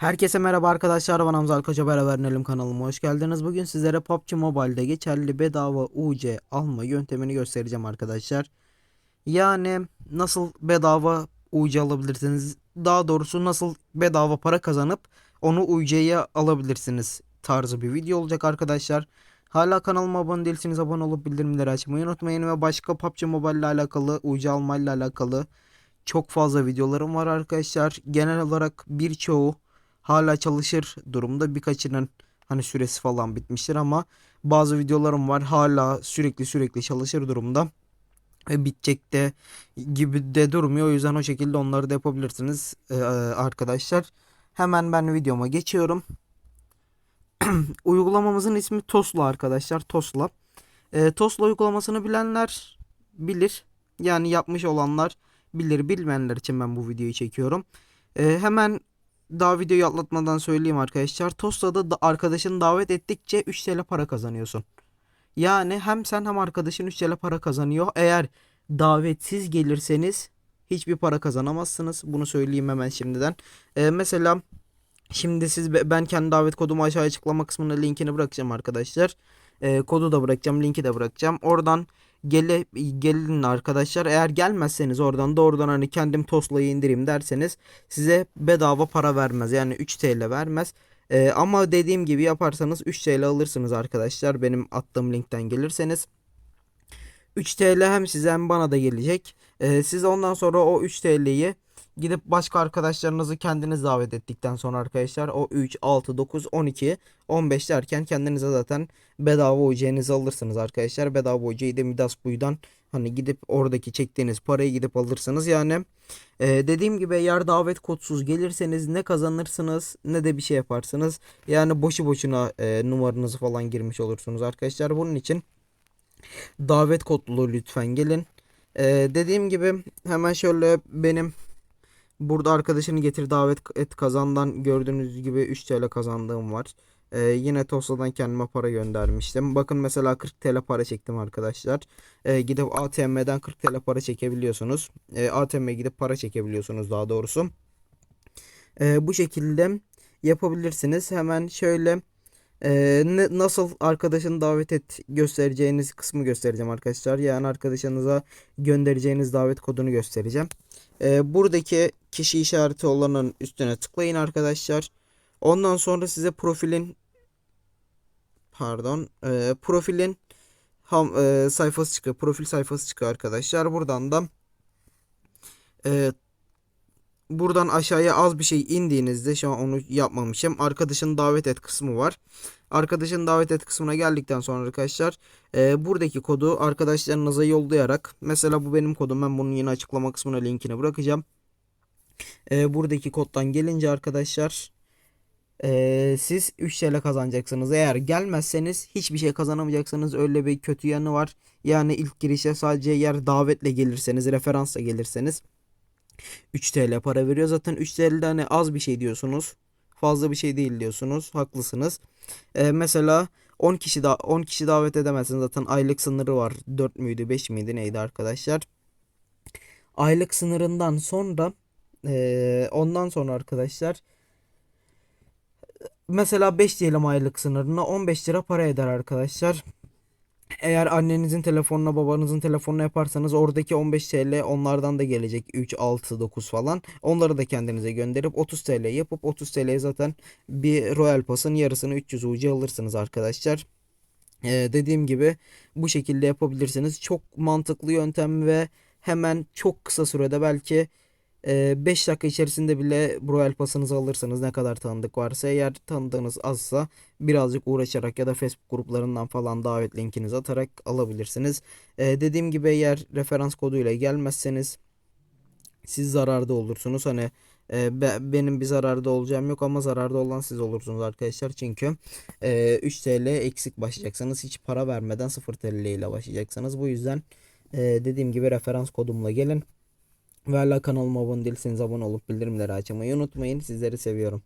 Herkese merhaba arkadaşlar. Ben Hamza Alkaca beraber Nelim kanalıma hoş geldiniz. Bugün sizlere PUBG Mobile'de geçerli bedava UC alma yöntemini göstereceğim arkadaşlar. Yani nasıl bedava UC alabilirsiniz? Daha doğrusu nasıl bedava para kazanıp onu UC'ye alabilirsiniz tarzı bir video olacak arkadaşlar. Hala kanalıma abone değilseniz abone olup bildirimleri açmayı unutmayın ve başka PUBG Mobile ile alakalı UC alma ile alakalı çok fazla videolarım var arkadaşlar. Genel olarak birçoğu hala çalışır durumda. Birkaçının hani süresi falan bitmiştir ama bazı videolarım var hala sürekli sürekli çalışır durumda. Ve bitecek de gibi de durmuyor. O yüzden o şekilde onları da yapabilirsiniz ee, arkadaşlar. Hemen ben videoma geçiyorum. Uygulamamızın ismi Tosla arkadaşlar. Tosla. Ee, Tosla uygulamasını bilenler bilir. Yani yapmış olanlar bilir. Bilmeyenler için ben bu videoyu çekiyorum. Ee, hemen daha videoyu atlatmadan söyleyeyim arkadaşlar. Tosla'da da arkadaşını davet ettikçe 3 TL para kazanıyorsun. Yani hem sen hem arkadaşın 3 TL para kazanıyor. Eğer davetsiz gelirseniz hiçbir para kazanamazsınız. Bunu söyleyeyim hemen şimdiden. Ee, mesela şimdi siz ben kendi davet kodumu aşağı açıklama kısmına linkini bırakacağım arkadaşlar. Ee, kodu da bırakacağım, linki de bırakacağım. Oradan gele, gelin arkadaşlar. Eğer gelmezseniz oradan doğrudan hani kendim Tosla'yı indireyim derseniz size bedava para vermez. Yani 3 TL vermez. Ee, ama dediğim gibi yaparsanız 3 TL alırsınız arkadaşlar. Benim attığım linkten gelirseniz. 3 TL hem size hem bana da gelecek. Ee, siz ondan sonra o 3 TL'yi gidip başka arkadaşlarınızı kendiniz davet ettikten sonra arkadaşlar o 3, 6, 9, 12, 15 derken kendinize zaten bedava UC'nizi alırsınız arkadaşlar. Bedava UC'yi de Midas Buy'dan hani gidip oradaki çektiğiniz parayı gidip alırsınız. Yani e, dediğim gibi eğer davet kodsuz gelirseniz ne kazanırsınız ne de bir şey yaparsınız. Yani boşu boşuna e, numaranızı falan girmiş olursunuz arkadaşlar. Bunun için davet kodlu lütfen gelin. E, dediğim gibi hemen şöyle benim Burada arkadaşını getir davet et kazandan gördüğünüz gibi 3 TL kazandığım var. Ee, yine Tosla'dan kendime para göndermiştim. Bakın mesela 40 TL para çektim arkadaşlar. Ee, gidip ATM'den 40 TL para çekebiliyorsunuz. Ee, ATM'ye gidip para çekebiliyorsunuz daha doğrusu. Ee, bu şekilde yapabilirsiniz. Hemen şöyle e, ne, nasıl arkadaşını davet et göstereceğiniz kısmı göstereceğim arkadaşlar. Yani arkadaşınıza göndereceğiniz davet kodunu göstereceğim. Ee, buradaki kişi işareti olanın üstüne tıklayın arkadaşlar. Ondan sonra size profilin pardon e, profilin ham, e, sayfası çıkıyor. Profil sayfası çıkıyor arkadaşlar. Buradan da e, buradan aşağıya az bir şey indiğinizde şu an onu yapmamışım. Arkadaşın davet et kısmı var. Arkadaşın davet et kısmına geldikten sonra arkadaşlar e, buradaki kodu arkadaşlarınıza yollayarak mesela bu benim kodum ben bunun yine açıklama kısmına linkini bırakacağım. E, buradaki koddan gelince arkadaşlar e, siz 3 TL kazanacaksınız. Eğer gelmezseniz hiçbir şey kazanamayacaksınız. Öyle bir kötü yanı var. Yani ilk girişe sadece yer davetle gelirseniz referansla gelirseniz 3 TL para veriyor. Zaten 3 TL'de hani az bir şey diyorsunuz. Fazla bir şey değil diyorsunuz. Haklısınız. Ee, mesela 10 kişi da 10 kişi davet edemezsiniz. Zaten aylık sınırı var. 4 müydü, 5 miydi neydi arkadaşlar? Aylık sınırından sonra e, ondan sonra arkadaşlar mesela 5 diyelim aylık sınırına 15 lira para eder arkadaşlar. Eğer annenizin telefonuna babanızın telefonuna yaparsanız oradaki 15 TL onlardan da gelecek 3, 6, 9 falan. Onları da kendinize gönderip 30 TL yapıp 30 TL'ye zaten bir Royal Pass'ın yarısını 300 UC alırsınız arkadaşlar. Ee, dediğim gibi bu şekilde yapabilirsiniz. Çok mantıklı yöntem ve hemen çok kısa sürede belki 5 dakika içerisinde bile Royal Pass'ınızı alırsanız ne kadar tanıdık varsa eğer tanıdığınız azsa birazcık uğraşarak ya da Facebook gruplarından falan davet linkinizi atarak alabilirsiniz. Dediğim gibi eğer referans koduyla gelmezseniz siz zararda olursunuz. Hani be, benim bir zararda olacağım yok ama zararda olan siz olursunuz arkadaşlar. Çünkü e, 3 TL eksik başlayacaksınız. Hiç para vermeden 0 TL ile başlayacaksınız. Bu yüzden dediğim gibi referans kodumla gelin. Ve hala kanalıma abone değilseniz abone olup bildirimleri açmayı unutmayın. Sizleri seviyorum.